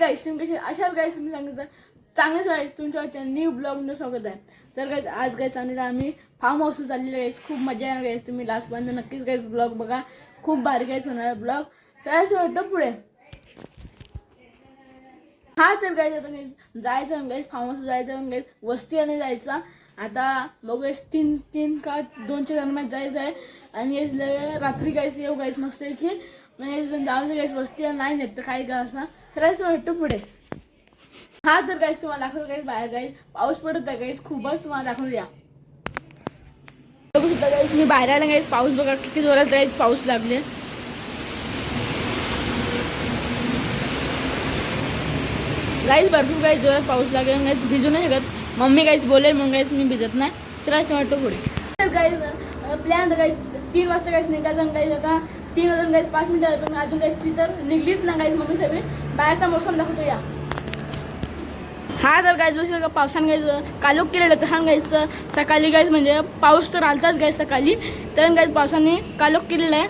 गाईस तुम्ही कसे अशा गाईस तुम्ही सांगितलं चांगलंच राहायचं तुमच्या न्यू ब्लॉगमध्ये स्वागत आहे. तर गाईस आज गाईस आम्ही आम्ही फार्म हाऊस चाललेलं गाईस खूप मजा येणार गाईस तुम्ही लास्टपर्यंत नक्कीच गाईस ब्लॉग बघा. खूप भारी गाईस होणार ब्लॉग चला वाटतं पुढे. हा तर गाईस आता गाईस जायचं गाईस फार्म हाऊस जायचं गाईस वस्ती आणि जायचा. आता बघू तीन तीन का दोनच्या दरम्यान जायचं आहे. आणि रात्री गाईस येऊ गाईस मस्त आहे की म्हणजे जायचं गाईस वस्ती नाही नेत तर काय का असा. चलाच भेटू पुढे. हा तर गाईस तुम्हाला दाखवतो गाईस बाहेर गाईस पाऊस पडत आहे गाईस खूपच तुम्हाला दाखवूया बघू सुद्धा गाईस मी बाहेर आला गाईस पाऊस बघा किती जोरात गाईस पाऊस लागले. गाईस भरपूर काही जोरात पाऊस लागेल. गाईस भिजू नाही शकत. मम्मी काहीच बोलेल म्हणून काहीच मी भिजत नाही. तर वाटतो पुढे. तर गाईस प्लॅन गाईस तीन वाजता काहीच निघायचं गाईस आता तीन वाजून गाईस पाच मिनिटं पण अजून गाईस ती तर निघलीच ना गाईस मम्मी सगळी. बाहेरचा मोसम दाखवतो या. हा तर गाईज बसेल का पावसानं गायचं कालोख केलेलं तर हा सकाळी गाईज म्हणजे पाऊस तर आलताच गाईज सकाळी. तर गाईज पावसाने कालोख केलेला आहे.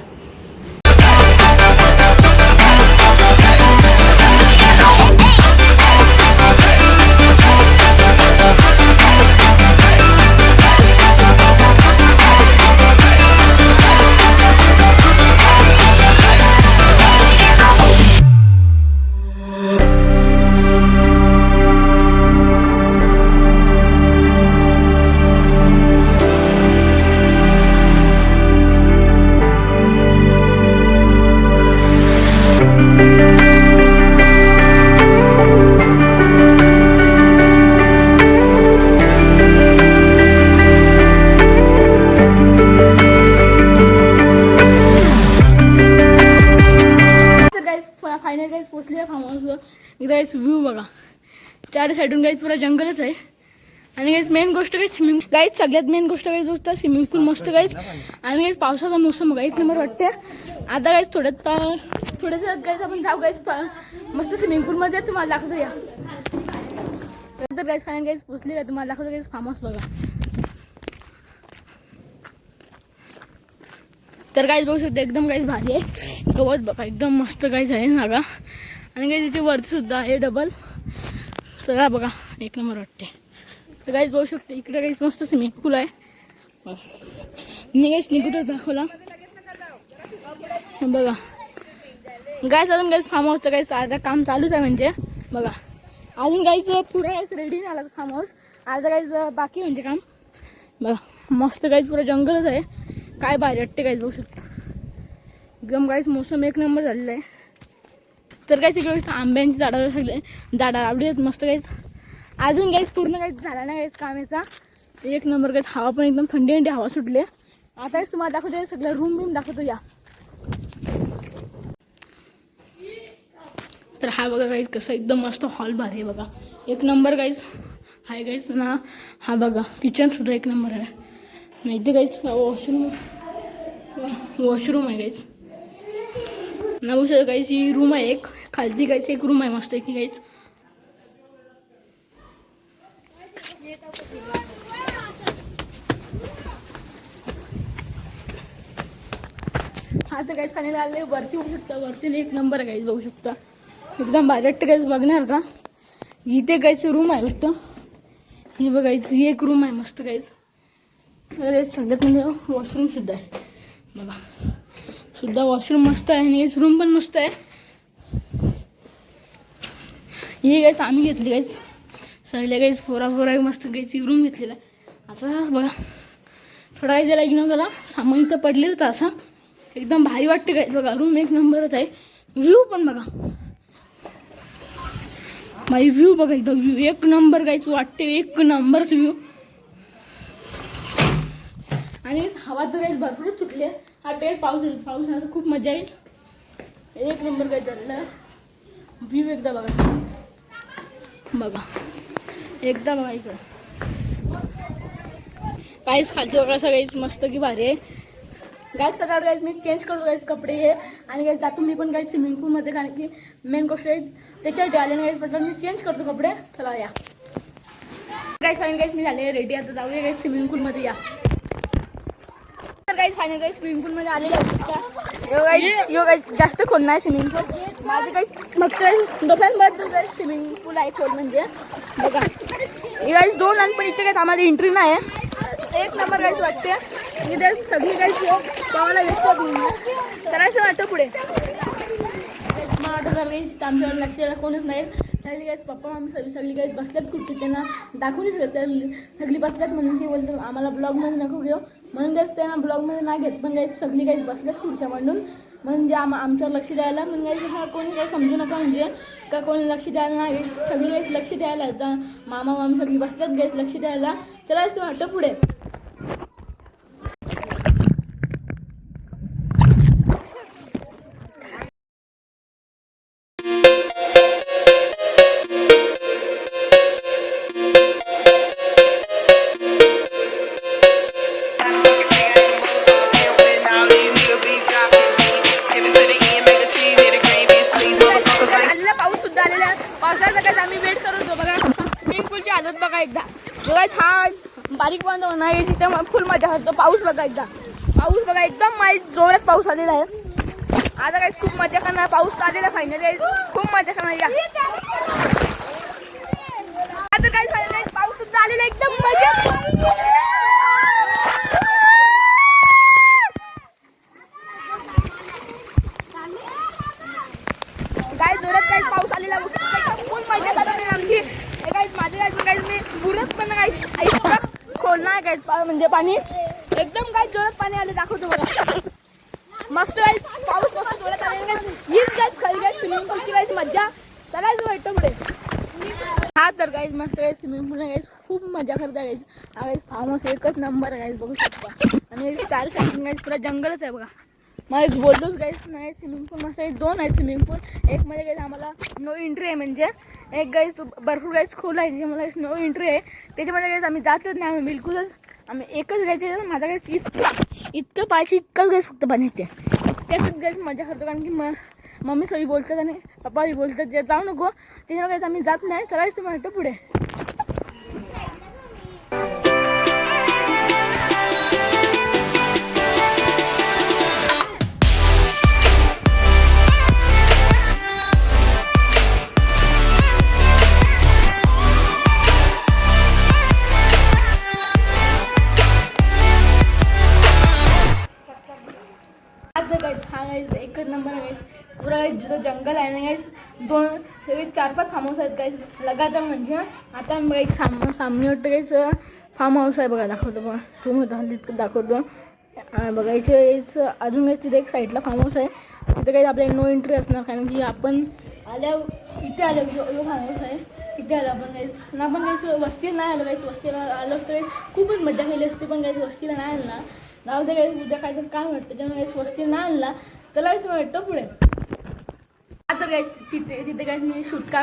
एकदा व्ह्यू बघा. चार साईडून काहीच पुरा जंगलच आहे. आणि गाईज मेन गोष्ट काही स्विमिंग काहीच सगळ्यात मेन गोष्ट काही होतं स्विमिंग पूल मस्त काहीच आणि गाईज पावसाचा मोसम बघा एक नंबर वाटते. आता काहीच थोड्यात पा थोड्याच गाईज आपण जाऊ काहीच मस्त स्विमिंग पूलमध्ये तुम्हाला दाखवतो या. तर गाईज फायनल काहीच पोचली आहे तुम्हाला दाखवतो गाईज फार्म हाऊस बघा. तर काहीच बघू शकते एकदम काहीच भारी आहे. गवत बघा एकदम मस्त काहीच आहे जागा. आणि काही तिथे वरतीसुद्धा आहे डबल चला बघा एक नंबर वाटते. तर काहीच बघू शकते इकडे काहीच मस्त स्विमिंग पूल आहे. बघा. मी काहीच निघतो दाखवला बघा. गायच अजून काहीच फार्म हाऊसचं काही अर्धा काम चालूच आहे म्हणजे. बघा. अजून काहीच पुरा काहीच रेडी नाही आला फार्म हाऊस अर्धा काहीच बाकी म्हणजे काम. बघा. मस्त काहीच पुरा जंगलच आहे. काय बाहेर वाटते काहीच बघू शकता. एकदम काहीच मोसम एक नंबर झालेला आहे. तर काहीच इकडे आंब्यांची झाडं सगळे झाडं लावली आहेत मस्त काहीच अजून काहीच पूर्ण काहीच झाला नाही काहीच कामाचा. एक नंबर काहीच हवा पण एकदम थंडी थंडी हवा सुटली. आहे. आताच तुम्हाला दाखवते सगळं रूम बिम दाखवतो या. तर हा बघा काहीच कसं एकदम मस्त हॉल भारी आहे बघा. एक नंबर काहीच हाय काहीच ना. हा बघा किचनसुद्धा एक नंबर आहे. नाही ते काहीच वॉशरूम वॉशरूम आहे काहीच नऊ काहीच ही रूम आहे एक. खालती गाईच एक रूम आहे मस्त की गाईच हा तर काहीच खाण्याला आले वरती होऊ शकता वरती एक नंबर काहीच बघू शकता. एकदम बायरेक्ट काहीच बघणार का? इथे काहीच रूम आहे वाटतं. ही बघायचं ही एक रूम आहे मस्त काहीच सगळ्यात म्हणजे वॉशरूम सुद्धा आहे. बघा. सुद्धा वॉशरूम मस्त आहे आणि रूम पण मस्त आहे. ही गाईच आम्ही घेतली गाईच सगळ्या गाईच फोरा फोरा मस्त गाईस रूम घेतलेला. आहे आता बघा थोडा काही त्याला घेऊन त्याला सामान इथं पडलेलं तर असं. एकदम भारी वाटते गाईच बघा रूम एक नंबरच आहे. व्ह्यू पण बघा. माझी व्ह्यू बघा एकदम व्ह्यू एक नंबर गायच वाटते. एक नंबरच व्ह्यू आणि हवा तर काही भरपूरच सुटली आहे. हा टेस्ट पाऊस येईल पाऊस खूप मजा येईल. एक नंबर काय झालेला व्ह्यू एकदा बघा. बघा. एकदा बघा इकडं. काहीच खालचं बघा सगळीच मस्त की भारी आहे. गाईज प्रकार गाईज मी चेंज करतो गाईज कपडे हे. आणि गाईज जातो मी स्विमिंग पूलमध्ये कारण की मेन गोष्ट आहे त्याच्यासाठी आले ना गाईज मी चेंज करतो कपडे. चला या. गाईज फाईन गाईज मी झाले रेडी आता जाऊया गाईज स्विमिंग पूलमध्ये या. तर काही फायनल काही स्विमिंग पूल यो काही यो काही जास्त खोल नाही स्विमिंग पूल माझे काही मग दोघांबद्दल काही स्विमिंग पूल आहे खोल म्हणजे. बघा. हे दोन आणि पण इथे काही आम्हाला एंट्री नाही आहे. एक नंबर काहीच वाटते. इथे सगळी काही गावाला व्यस्त करायचं वाटतं पुढे. मला वाटतं जर आमच्यावर लक्ष द्यायला कोणच नाही. त्यावेळी काही पप्पा आम्ही सगळी सगळी काही बसल्यात खुर्ची त्यांना दाखवूनच शकत सगळी बसल्यात म्हणून ते बोलतो आम्हाला ब्लॉगमध्ये नको घेऊ. म्हणून तेच त्यांना ब्लॉगमध्ये नाही घेत. पण काही सगळी काही बसल्यात खुर्च्या म्हणून म्हणजे आम आमच्यावर लक्ष द्यायला म्हणजे मग काही कोणी काही समजू नका म्हणजे का कोणी लक्ष द्यायला नाही. सगळी वेळेस लक्ष द्यायला आता मामा मामी सगळी बसल्यात गेस लक्ष द्यायला. चला असं वाटतं पुढे. पावसाचा आम्ही वेट करत होतो बघा. स्विमिंग पूलची हालत बघा एकदा. बघा छान. बारीक बंद होणार याची तर फुल मजा होतो. पाऊस बघा एकदा. पाऊस बघा एकदम माहीत जोरात पाऊस आलेला आहे. आता काय खूप मजा करणार पाऊस आलेला फायनली खूप मजा करणार या. आता काय फायनल नाही पाऊस सुद्धा आलेला एकदम मजा काय जोरात काही पाऊस आलेला फुल मजा करणार आमची हे काय माझे काय काही मी बुरत पण काही आई सुद्धा खोलणार काय पा- म्हणजे पाणी. एकदम काय जोरात पाणी आले दाखवतो बघा मस्त काय पाऊस मस्त जोरात आले हीच खाली काय स्विमिंग पूलची गाईज मज्जा. चला वाटतं पुढे. हा तर गाईज मस्त काय स्विमिंग पूल गाईज खूप मजा करता गाईज हा गाईज फार्म हाऊस एकच नंबर गाईज बघू शकता. आणि चार साईड गाईज पुरा जंगलच आहे बघा. मला बोलतोच गाईज नाही स्विमिंग पूल मस्त आहे. दोन आहेत स्विमिंग पूल एक मध्ये गाईज आम्हाला नो एंट्री आहे म्हणजे. एक गाईज भरपूर गाईज खोल आहे त्याच्यामध्ये नो एंट्री आहे. त्याच्यामध्ये गाईज आम्ही जातच नाही आम्ही बिलकुलच आम्ही एकच घ्यायचे माझा गाईज इतकं इतकं पाहिजे इतकंच गॅस फक्त बनायचे. त्याच्यात गॅस मजा करतो कारण की म मम्मी सगळी बोलतात आणि पप्पाही बोलतात जे जाऊ नको त्याच्यावर गॅस आम्ही जात नाही चलायचं म्हणतो पुढे. जंगल आहे ना गाईज दोन सगळे चार पाच फार्म हाऊस आहेत काहीच लगातार म्हणजे आता एक साम सामने वाटतं गाईज फार्म हाऊस आहे बघा दाखवतो बघा. तुम्ही होता हल्ली दाखवतो. अं, अजून काही तिथे एक साईडला फार्म हाऊस आहे. तिथे काही आपल्याला नो एंट्री असणार कारण की आपण आल्या इथे आलो जो जो फार्म हाऊस आहे इथे आलो आपण काहीच ना पण काहीच वस्तीला नाही आलो काहीच वस्तीला आलो तर खूपच मजा केली असते पण काहीच वस्तीला नाही आणला ना. जाऊ दे काही उद्या तर काय वाटतं. त्यामुळे काहीच वस्तीला नाही आणला चला असं वाटतं पुढे. तर काय तिथे तिथे काय मी शूट का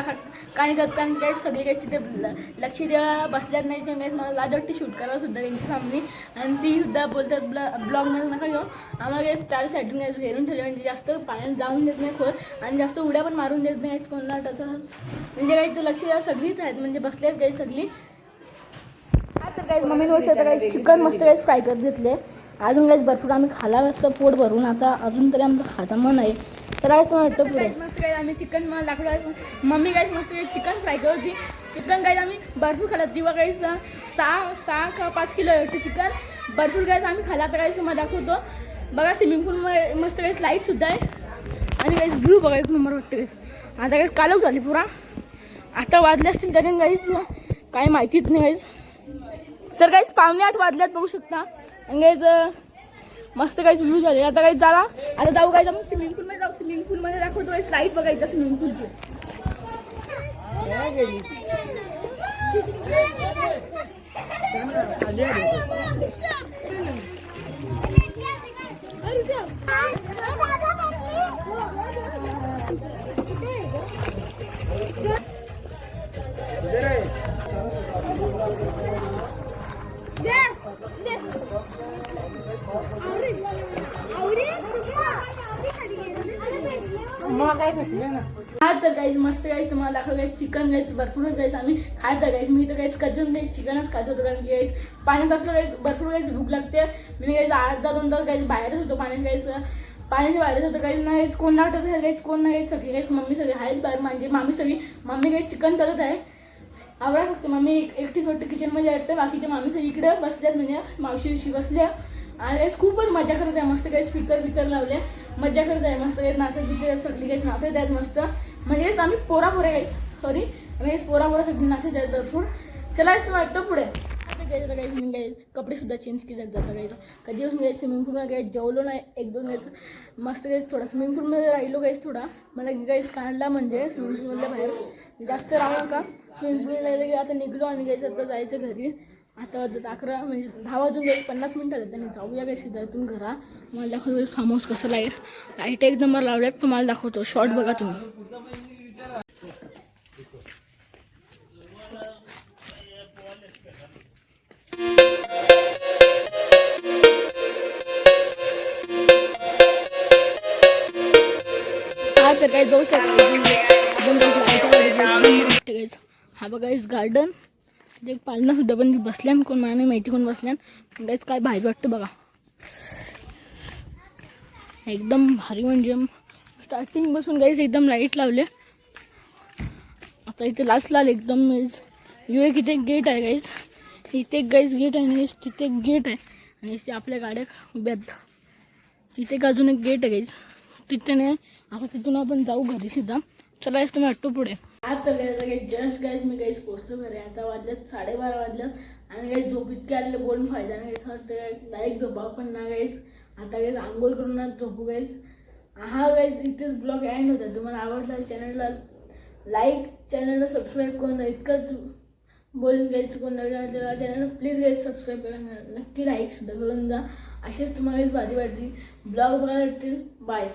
काय करत? कारण काय सगळे काही तिथे ल- लक्ष द्या बसल्यात नाही त्यामुळे मला लाज वाटते शूट करायला सुद्धा त्यांची सामने. आणि ती सुद्धा बोलतात ब्ल ब्लॉगमध्ये नका घेऊ. आम्हाला काही चार साईडून काही घेरून ठेवले. म्हणजे जास्त पाण्यात जाऊन देत नाही खोल. आणि जास्त उड्या पण मारून देत नाही कोणाला. त्याचं म्हणजे काही तर लक्ष द्या. सगळीच आहेत. म्हणजे बसल्यात काही सगळी. तर काही मम्मी वर्ष आता काही चिकन मस्त काही फ्राय करत घेतले. अजून काहीच भरपूर आम्ही खाला असतं. पोट भरून. आता अजून तरी आमचं खाता मन आहे. तर आज वाटतं पुढे. मस्त काही आम्ही चिकन लाकडं मम्मी काही मस्त काही चिकन फ्राय करत होती. चिकन काय आम्ही भरपूर खाल्लं दिवा काही सहा सहा का पाच किलो होती चिकन भरपूर काही आम्ही खाला तर काही तुम्हाला दाखवतो. बघा स्विमिंग पूलमध्ये मस्त काही लाईटसुद्धा आहे. आणि काही ब्लू बघा एक नंबर वाटते आता काही कालव झाली पुरा. आता वाजले असतील तरी काहीच काही माहितीच नाही काहीच तर काहीच पावणे आठ वाजल्यात बघू शकता. आणि काहीच मस्त काही सुरू झाले. आता काही चला आता जाऊ काय जाऊ? स्विमिंग पूल मध्ये जाऊ. स्विमिंग पूल मध्ये दाखवतो काही लाइट बघायचं स्विमिंग पूलची आली तर गाईज मस्त गाईज तुम्हाला दाखवलं गाईज चिकन गाईज भरपूरच गाईज आम्ही खायचं गाईज मी तर गाईज कधीच गाईज चिकनच खात होतो कारण की गाईज पाण्यात असलं गाईज भरपूर गाईज भूक लागते. मी गाईज अर्धा दोन तास गाईज बाहेरच होतो पाण्यात गाईज पाण्याच्या बाहेरच होतं गाईज नाही कोण नाटक आहे गाईज कोण नाही सगळी गाईज मम्मी सगळी आहेत बाहेर म्हणजे मामी सगळी. मम्मी गाईज चिकन करत आहे. आवरा फक्त मम्मी एक एकटी फक्त किचनमध्ये वाटतं बाकीचे मामी सगळी इकडे बसल्यात म्हणजे मावशी उशी बसल्या. आणि खूपच मजा करत आहे. मस्त काही स्पीकर बिकर लावले मजा करत आहे. मस्त काही नाचत बिचत सगळी काही नाचत आहेत मस्त. म्हणजेच आम्ही पोरापोरे काही सॉरी आम्ही पोरा नाशिक जायचं तर फूड भरपूर वाटतं पुढे. गायचं घ्यायचं काही स्विमिंग गायचं कपडेसुद्धा चेंज केले जातं गायचं कधी दिवस मी स्विमिंग पूलमध्ये गायचं जेवलो नाही. एक दोन वेळेस मस्त गायचं थोडा स्विमिंग पूलमध्ये राहिलो गायचं थोडा. मला गायचं काढला म्हणजे स्विमिंग पूलमधल्या बाहेर. जास्त राहू नका. स्विमिंग पूल राहिलं की आता निघलो आणि गायचं आता जायचं घरी. आता वाजत अकरा म्हणजे दहा वाजून गेले पन्नास मिनटं आहेत आणि जाऊया काय सिद्धा इथून घरा मला दाखवतो फार्म हाऊस कसं लाइट लाइट एक नंबर लावल्यात तुम्हाला दाखवतो शॉर्ट बघा तुम्ही तर काही जाऊ शकतो हा बघा इस गार्डन एक पालना सुद्धा पण बसल्यान कोण मला नाही माहिती कोण बसल्यान म्हणजेच काय भारी वाटतं बघा. एकदम भारी म्हणजे स्टार्टिंग बसून गाईज एकदम लाइट लावले. आता इथे लास्ट लाल एकदम यू एक इथे गेट आहे गाईज इथे एक गाईज गेट आहे आणि तिथे एक गेट आहे. आणि इथे आपल्या गाड्या उभ्या तिथे एक अजून एक गेट आहे गाईज तिथे नाही आता तिथून आपण जाऊ घरी सुद्धा. चला तुम्ही वाटतो पुढे. आता काही जस्ट गाईज मी काहीच पोचलो घरी आता वाजल्यात साडेबारा वाजल्यात आणि काही झोप इतके आलेले बोलून फायदा नाही. असं वाटतं डायरेक्ट झोपा पण ना गाईज आता काही आंघोळ करून झोपू गाईज हा गाईज इथेच ब्लॉग एंड होता. तुम्हाला आवडला चॅनलला लाईक चॅनलला सबस्क्राईब करून इतकंच बोलून घ्यायचं कोण नवीन चॅनल प्लीज गाईज सबस्क्राईब करा. नक्की लाईक सुद्धा करून जा असेच तुम्हाला भारी वाटली. ब्लॉग बघायला वाटतील बाय